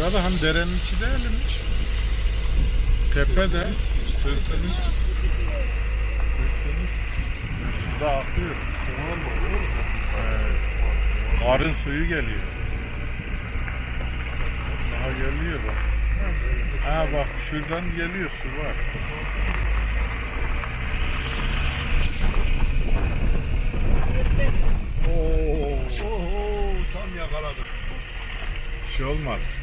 Burada hem derenin içi değilmiş. Tepede sırtın üst. Sırtın üst. Suda akıyor. Evet. Karın suyu geliyor. Daha geliyor bak. Ha bak şuradan geliyor su var. Oo, Oho tam yakaladım. bir şey olmaz.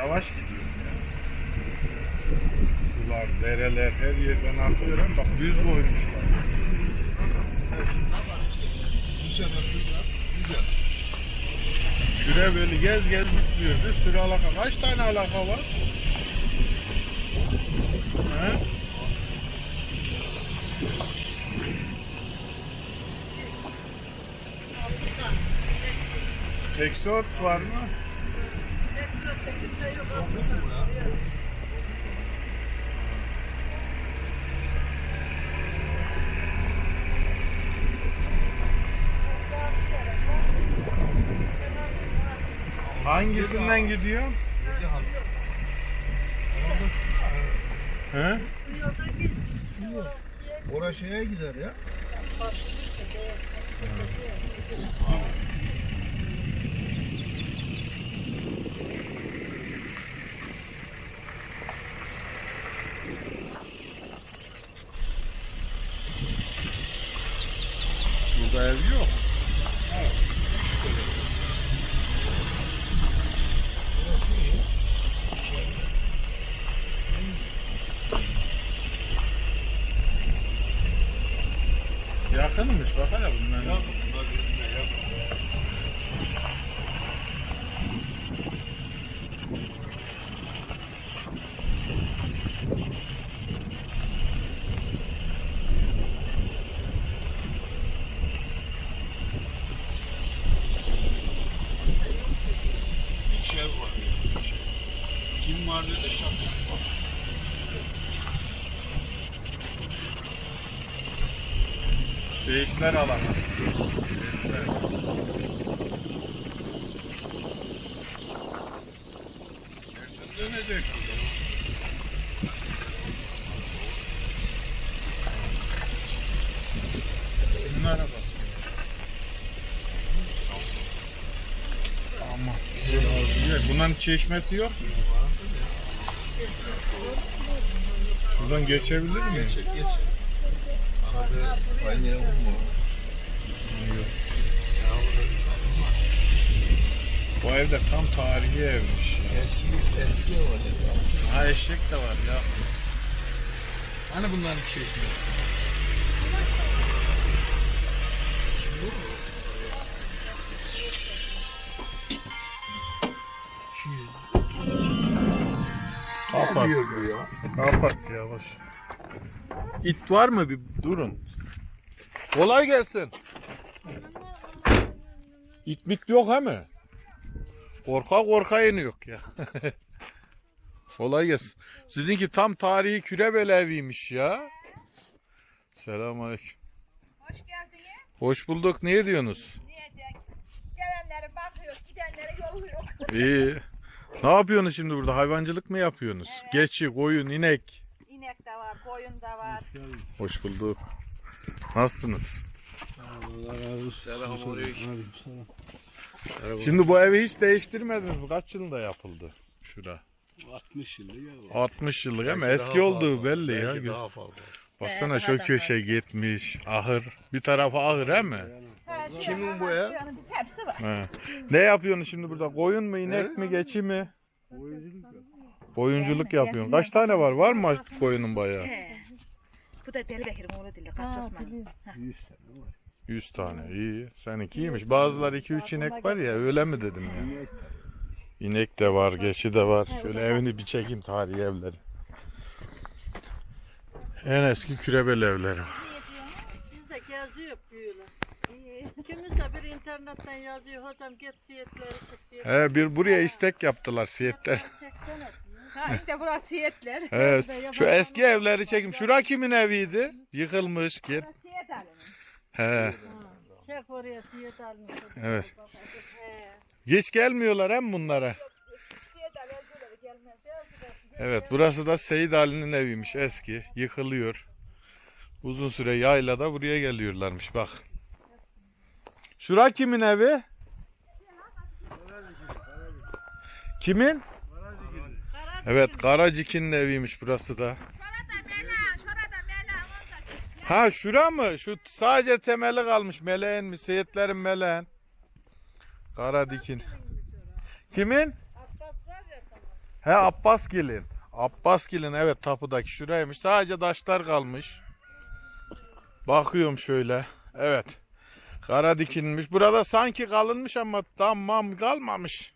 Yavaş gidiyorum ya. Sular, dereler her yerden akıyor bak yüz koymuşlar. Güzel yapıyorlar. Güzel. Küre böyle gez gez bitmiyor. Bir sürü alaka. Kaç tane alaka var? He? Teksot var mı? Hangisinden gidiyor? He? Oraya şeye gider ya. Burada ev yok. Yakınmış bak hele bunlar. Yok bunlar birbirine yok. İç ev var. iç ev. Kim var dedi şapşak var. Alamaz. Nereden dönecek bu da? Kimin arabasıymış? Ama güzel. Bunların çeşmesi yok mu? Şuradan geçebilir miyim? Geç geç. Ya bir kadın var. Bu evde tam tarihi evmiş ya. Eski eski ev var ya. Ha eşek de var ya. Hani bunların çeşmesi? Kapat. diyor bu ya? Kapat yavaş. İt var mı bir durun. Kolay gelsin. İt mit yok he mi? Korka korka iniyor ya. Kolay gelsin. Sizinki tam tarihi kürebel eviymiş ya. Selamünaleyküm. Hoş geldiniz. Hoş bulduk. Ne diyorsunuz? Diyecek. Gelenlere bakıyor, gidenlere yolluyor. İyi. Ne yapıyorsunuz şimdi burada? Hayvancılık mı yapıyorsunuz? Evet. Geçi, koyun, inek. İnek de var, koyun da var. Hoş bulduk. Nasılsınız? Selamünaleyküm. Şimdi bu evi hiç değiştirmediniz mi? Kaç yılında yapıldı şura? 60 yıllık ya. 60 yıllık ama Belki eski daha olduğu fazla. belli ya. Belki daha fazla. Baksana Ee, şu daha köşe gitmiş. Ahır. Bir tarafı ahır he mi? Kimin bu ya? Biz hepsi var. He. Ne yapıyorsunuz şimdi burada? Koyun mu, inek mi, geçi mi? Koyunculuk yapıyorsun. Kaç tane var? Var mı koyunun bayağı? He. Bu da Deli Bekir'in oğlu değil, Kaç Osman. 100 tane. İyi. Seninki iyiymiş. Bazıları 2-3 inek var ya öyle mi dedim ya. İnek de var, geçi de var. Şöyle evini bir çekeyim tarihi evleri. En eski kürebel evleri. Biz de geziyoruz. hep böyle. Kimse bir internetten yazıyor hocam git siyetleri. He, bir buraya istek yaptılar siyetler. Çeksene. Ha işte burası yetler. Evet. Şu eski evleri çekim. Şura kimin eviydi? Yıkılmış. Git. Burası yet alemi. He. Çek oraya almış. Evet. Geç gelmiyorlar hem bunlara. Evet burası da Seyit Ali'nin eviymiş eski. Yıkılıyor. Uzun süre yaylada buraya geliyorlarmış bak. Şura kimin evi? Kimin? Evet Karacik'in eviymiş burası da. Ha şura mı? Şu sadece temeli kalmış. Meleğin mi? Seyitlerin meleğin. Karadikin. Kimin? He Abbasgil'in. Abbasgil'in evet tapudaki şuraymış. Sadece taşlar kalmış. Bakıyorum şöyle. Evet. Kara dikilmiş. Burada sanki kalınmış ama tamam kalmamış.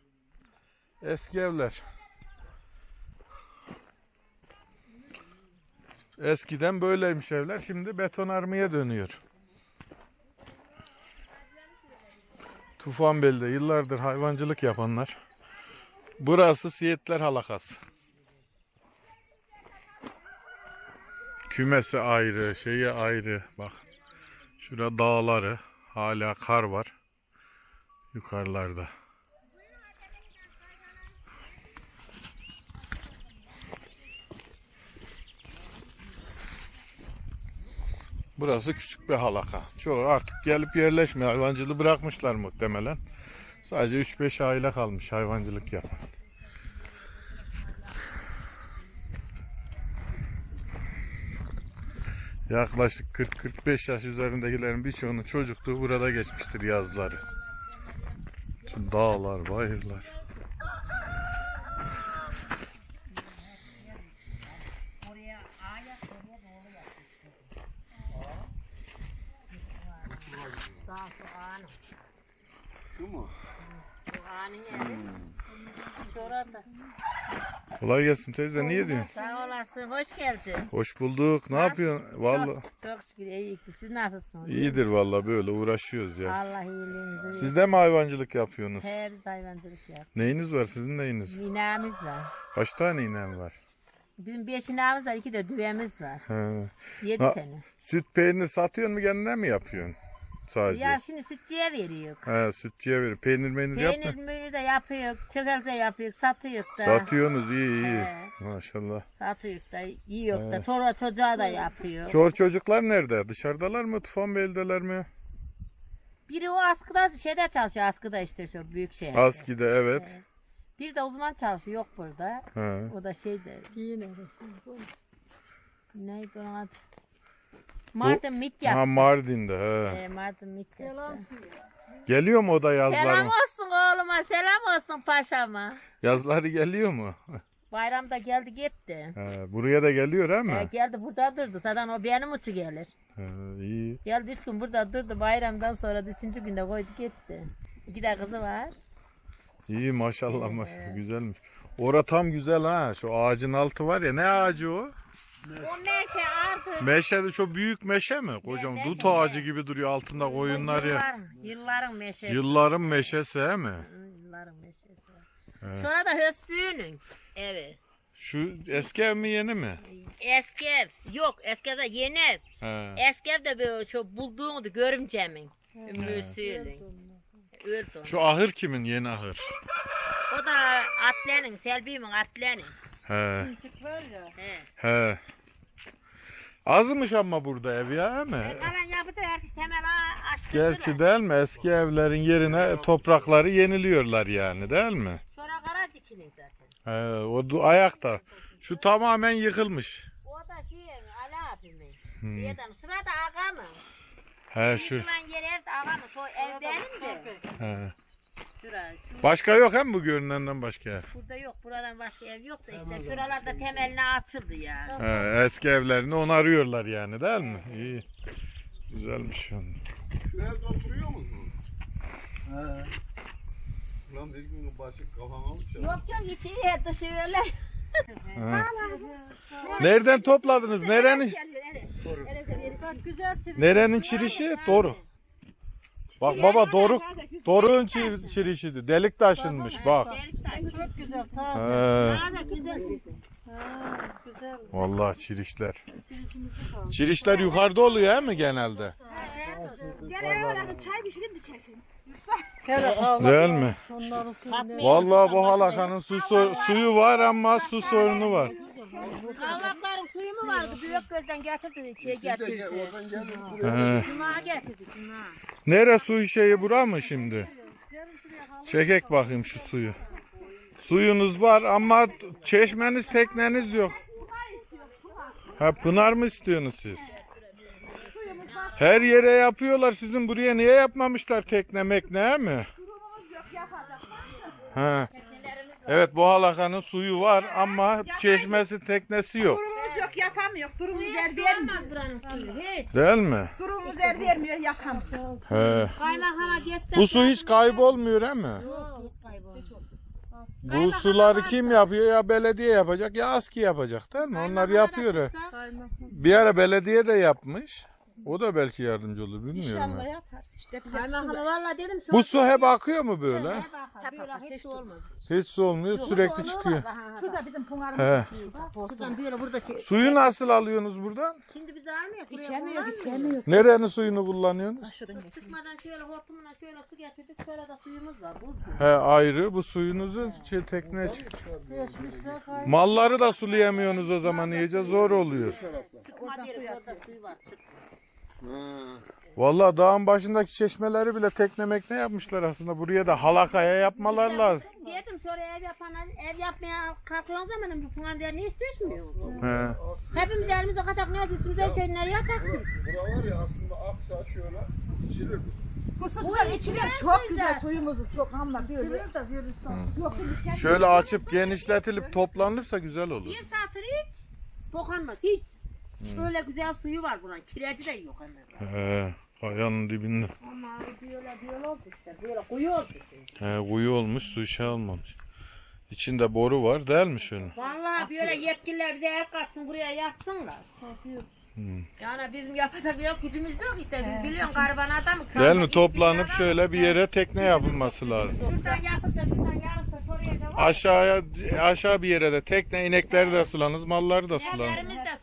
Eski evler. Eskiden böyleymiş evler. Şimdi betonarmeye dönüyor. Tufanbeli'de yıllardır hayvancılık yapanlar. Burası Siyetler Halakası. Kümesi ayrı, şeyi ayrı. Bak. Şurada dağları. Hala kar var. Yukarılarda. Burası küçük bir halaka. Çoğu artık gelip yerleşmiyor. Hayvancılığı bırakmışlar muhtemelen. Sadece 3-5 aile kalmış hayvancılık yapan. Yaklaşık 40-45 yaş üzerindekilerin birçoğunun çocukluğu burada geçmiştir yazları. Şu dağlar, bayırlar. Şu mu? Şurada. Kolay gelsin teyze. Niye diyorsun? Sağ olasın, hoş geldin. Hoş bulduk. Ne yapıyorsun? Vallahi Çok şükür iyi. Siz nasılsınız? iyidir vallahi böyle uğraşıyoruz ya. Allah iyiliğinizi versin. Siz de mi hayvancılık yapıyorsunuz? Her hayvancılık yap. Neyiniz var sizin neyiniz? İnağımız var. Kaç tane inen var? Bizim beş inağımız var, iki de düvemiz var. He. Yedi Ha. tane. Süt peynir satıyorsun mu kendine mi yapıyorsun? Sadece. Ya şimdi sütçüye veriyor. He, sütçüye verir. Peynir meynir Peynir yapma. de yapıyor, çökel de yapıyor, satıyor da. Satıyorsunuz iyi iyi. He. Maşallah. Satıyor da, yiyor da. Çoluğa çocuğa da yapıyor. Çor çocuklar nerede? Dışarıdalar mı? Tufanbeyli'deler mi? Biri o askıda, şeyde çalışıyor, askıda işte şu büyük şey. Aski'de evet. Bir de uzman çalışıyor, yok burada. He. O da şeyde, Yine arasın. neydi onun adı? Mardin mit yaptı. Ha Mardin'de he. Ee, Mardin. Selam Geliyor mu o da Selam yazlar mı? olsun oğluma, selam olsun paşama. Yazları geliyor mu? Bayramda geldi gitti. He, buraya da geliyor he Ee, mi? geldi burada durdu. Zaten o benim uçu gelir. He, iyi. Geldi üç gün burada durdu. Bayramdan sonra da üçüncü günde koydu gitti. İki de kızı var. İyi maşallah maşallah güzelmiş. Ora tam güzel ha. Şu ağacın altı var ya. Ne ağacı o? O meşe artık. Meşe de çok büyük meşe mi? Kocam dut ağacı gibi duruyor altında koyunlar ya. Yılların, yılların meşesi. Yılların meşesi he mi? Hı, Yılların meşesi. Sonra da Höstü'nün evi. Şu eski ev mi yeni mi? Eski ev. Yok eski ev de yeni ev. He. Eski ev de böyle şu bulduğunu görümcemin. Ümmüsü'nün. Öldü. Şu ahır kimin yeni ahır? O da atlenin, Selvi'min atlenin. He. var ya. He. He. Azmış ama burada ev ya he mi? Kalan yapacak herkes hemen açtı. Gerçi değil mi? Eski evlerin yerine toprakları yeniliyorlar yani değil mi? Sonra kara dikili zaten. He, o du- ayakta. Şu tamamen yıkılmış. O da şey Ali abimin. Hmm. Yerden şurada ağamın. He şu. Şuradan yer ev ağamın. Şu ev benim de. He. Şura, şu, Başka yok hem bu görünenden başka ev? burada yok. Buradan başka ev yok da işte. Şuralarda temeline açıldı ya. He, eski evlerini onarıyorlar yani değil mi? İyi. Güzelmiş yani. Şu evde oturuyor musun? He. Lan bir gün başı kafam almış ya. Yok yok içeriye dışı öyle. Ha. Nereden topladınız? Nerenin? Bak güzel çirik. Nerenin çirişi? Doğru. Bak baba Doruk. Doruk'un çir- çirişiydi. Delik taşınmış bak. Çok güzel. He. Güzel. Ha, güzel. Vallahi çirişler. Çirişler yukarıda oluyor he mi genelde? Gel eve bırakın çay pişireyim de çekin. Değil mi? Vallahi bu halakanın su so- suyu var ama su sorunu var. Kavakların suyu mu vardı? Büyük gözden getirdi. Şey getirdi. He. Cuma getirdi. Cuma. Nere su şeyi bura mı şimdi? Çekek bakayım şu suyu. Suyunuz var ama çeşmeniz tekneniz yok. Ha pınar mı istiyorsunuz siz? Her yere yapıyorlar. Sizin buraya niye yapmamışlar tekne mekne mi? Ha. Evet bu halakanın suyu var ama çeşmesi teknesi yok. Durumumuz yok yapamıyor. Durumumuz el vermiyor. Olmaz buranın suyu. Hiç. Değil mi? Durumumuz el vermiyor. He. Kaymakama geçse. Bu su hiç kaybolmuyor he mi? Yok, hiç kaybolmaz. Bu suları kim yapıyor? Ya belediye yapacak ya ASKİ yapacak değil mi? Onlar yapıyor. Bir ara belediye de yapmış. O da belki yardımcı olur bilmiyorum. İnşallah ben. yapar. İşte bize Kaymakama valla dedim. Bu su hep akıyor mu böyle? Böyle hiç su olmaz. Hiç su olmuyor sürekli çıkıyor. Şurada bizim pınarımız. He. Buradan böyle burada şey. Suyu nasıl alıyorsunuz buradan? Şimdi biz almıyoruz. İçemiyor, içemiyor. Nerenin suyunu kullanıyorsunuz? Sıkmadan şöyle hortumla şöyle su getirdik. Şöyle de suyumuz var. Buz. He ayrı bu suyunuzu şey, tekneye çık. Malları da sulayamıyorsunuz o zaman iyice zor oluyor. Çıkma diyelim orada suyu var. Çık. Vallahi dağın başındaki çeşmeleri bile tekne mekne yapmışlar aslında. Buraya da halakaya yapmalar lazım. Dedim şöyle ev yapan ev yapmaya kalkıyorsun zaman bu puan değerine hiç düşmüyor. He. Hepimiz elimize kataklayız üstümüze şeyleri yapak. Bura var ya aslında aksa şöyle içilir. Bu sular içiliyor. Çok güzel suyumuz çok hamla böyle. Yok Şöyle açıp genişletilip toplanırsa güzel olur. Bir saattir hiç dokanmaz hiç. Böyle güzel suyu var buranın. Kireci de yok hemen. He. Kayanın dibinde. Ama böyle böyle oldu işte. Böyle kuyu oldu işte. He, kuyu olmuş su şey almamış. İçinde boru var değil mi şunun? Vallahi böyle yetkililer bize el katsın buraya yatsınlar. Yani bizim yapacak bir yok gücümüz yok işte. Biz biliyorsun gariban adamı. Değil mi? Toplanıp şöyle bir yere tekne yapılması lazım. Şuradan yapıp da şuradan yarıp da şuraya da var. Aşağıya aşağı bir yere de tekne inekleri de sulanız, malları da sulanır. Evlerimiz de.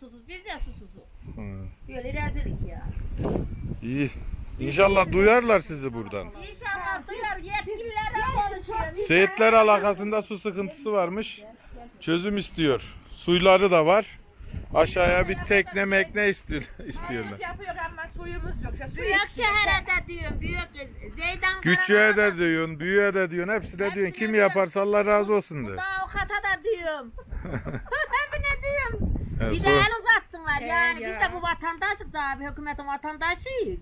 Böyle rezillik ya. İyi. İnşallah duyarlar sizi buradan. İnşallah duyar yetkililer de konuşuyor. Seyitler alakasında su sıkıntısı varmış. Çözüm istiyor. Suyları da var. Aşağıya bir tekne mekne istiyor, istiyorlar. yapıyor ama suyumuz yok. Büyük şehre de diyorum, büyük Zeydan Küçüğe de diyorsun, büyüğe de diyorsun, hepsi de diyorsun. Kim yaparsa Allah razı olsun de. Daha o kata da diyorum. Hepine diyorum. He, Bir de so- el uzatsınlar yani. Biz de bu vatandaşız abi, hükümetin vatandaşıyız.